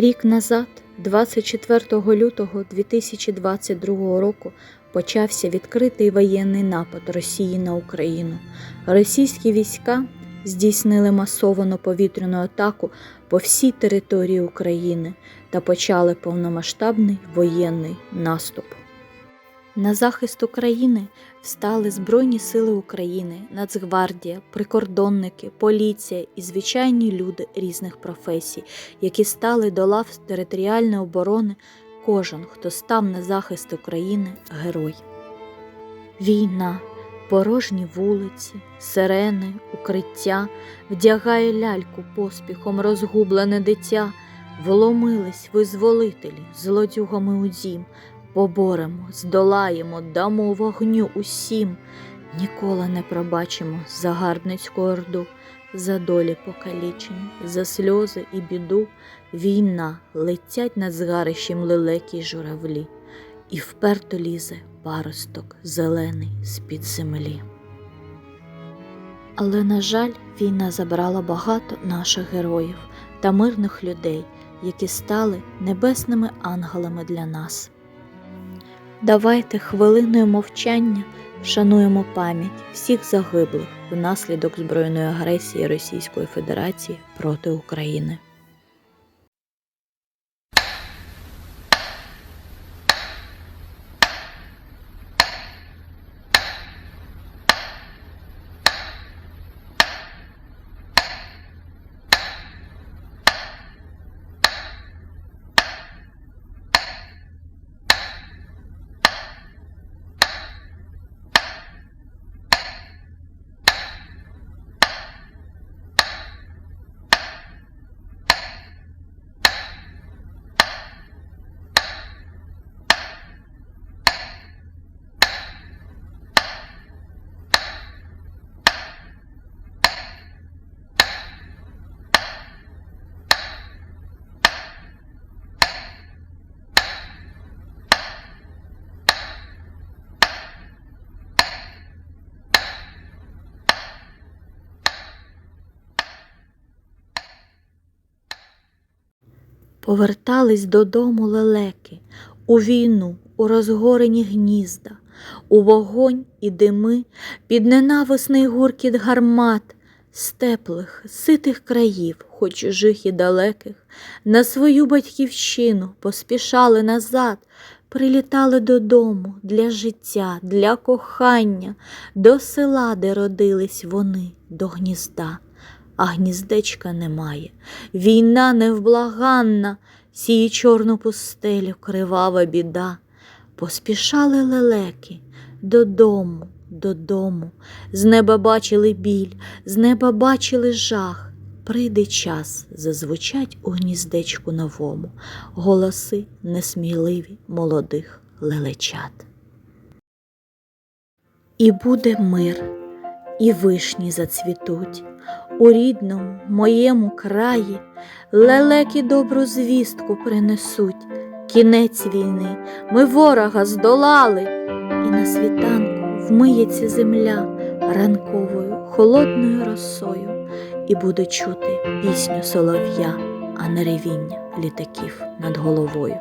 Рік назад, 24 лютого 2022 року, почався відкритий воєнний напад Росії на Україну. Російські війська здійснили масовану повітряну атаку по всій території України та почали повномасштабний воєнний наступ. На захист України встали Збройні Сили України, Нацгвардія, прикордонники, поліція і звичайні люди різних професій, які стали до лав територіальної оборони. Кожен, хто став на захист України, герой. Війна, порожні вулиці, сирени, укриття, вдягає ляльку поспіхом розгублене дитя, вломились визволителі злодюгами у дім. Поборемо, здолаємо, дамо вогню усім, ніколи не пробачимо загарбницьку орду, за долі покалічені, за сльози і біду, війна летять над згарищем лелекі журавлі, і вперто лізе паросток зелений з-під землі. Але, на жаль, війна забрала багато наших героїв та мирних людей, які стали небесними ангелами для нас. Давайте хвилиною мовчання вшануємо пам'ять всіх загиблих внаслідок збройної агресії Російської Федерації проти України. Повертались додому лелеки у війну, у розгорені гнізда, у вогонь і дими, під ненависний гуркіт гармат, з теплих, ситих країв, хоч чужих і далеких, на свою батьківщину поспішали назад, прилітали додому для життя, для кохання, до села, де родились вони, до гнізда а гніздечка немає. Війна невблаганна, сіє чорну пустелю, кривава біда. Поспішали лелеки додому, додому, з неба бачили біль, з неба бачили жах. Прийде час, зазвучать у гніздечку новому голоси несміливі молодих лелечат. І буде мир, і вишні зацвітуть, у рідному моєму краї лелеки добру звістку принесуть. Кінець війни ми ворога здолали, і на світанку вмиється земля ранковою холодною росою, і буде чути пісню солов'я, а не ревіння літаків над головою.